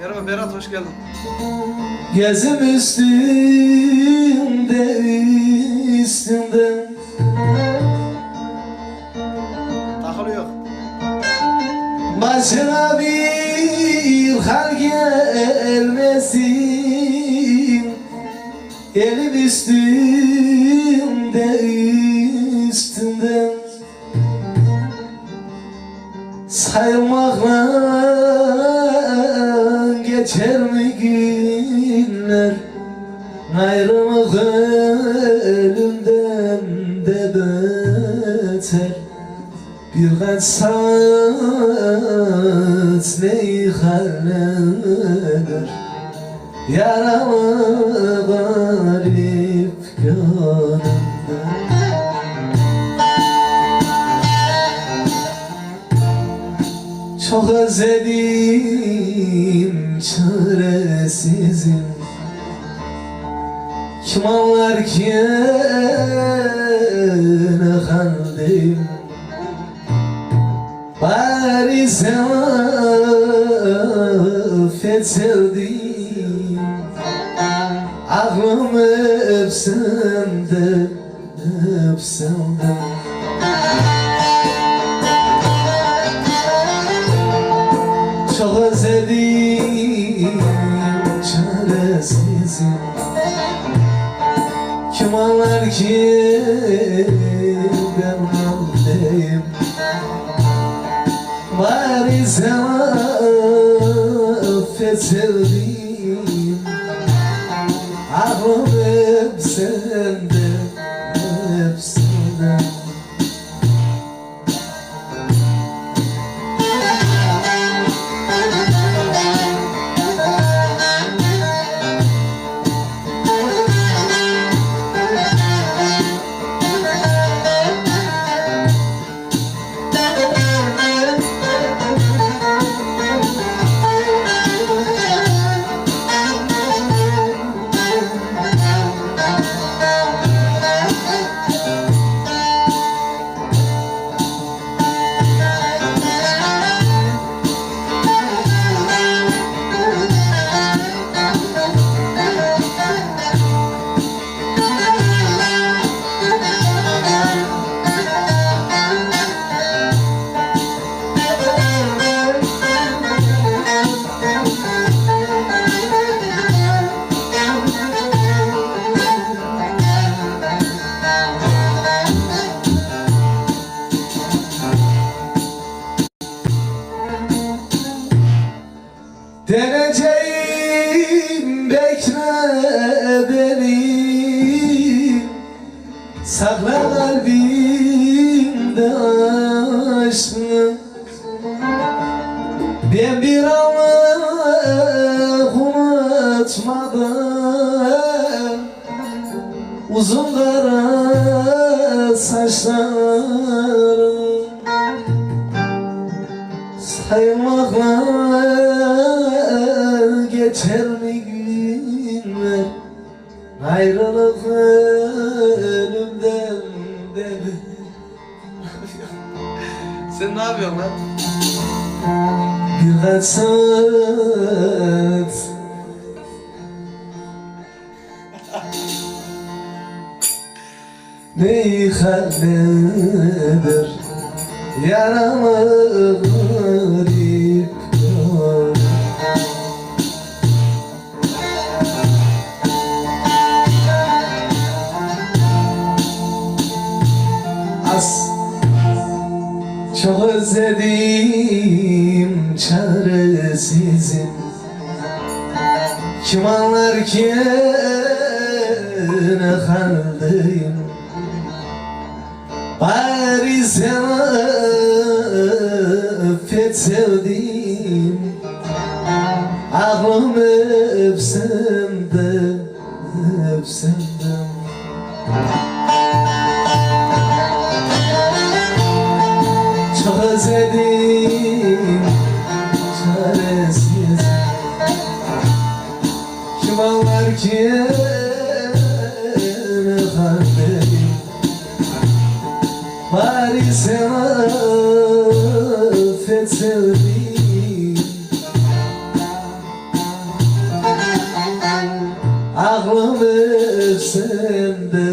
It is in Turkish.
Merhaba Berat hoş geldin. Gezim üstünde üstünde Takılıyor. Başına bir hal gelmesin Elim üstünde üstünde Saymakla geçer mi günler? Ayrılık ölümden de beter. Birkaç saat neyi halleder? Yaralı garip gönlümde Çok özledim çaresizim. Kim anlar ki ne haldeyim Bari sen affet sevdiğim. Aklım hep sende, hep sende Çok özledim çaresizim Kim anlar ki ben haldeyim? Bari sen affet sevdiğim. Aklım hep sende, Deneceğim bekle beni. Sakla kalbimde aşkını Ben bir anlık unutmadan Uzun kara saçlarım. Saymakla geçer mi günler? Ayrılık ölümden de Sen ne yapıyorsun lan? Birkaç saat. Neyi halleder? Yaramı Çok çaresizim. Kim anlar ki ne haldeyim? Bari sen affet sevdiğim. Aklım hep sende, hep sende Çok özledim çaresiz. Kim anlar ki ne haldeyim Bari sen pek sevdim Aklım öpsem de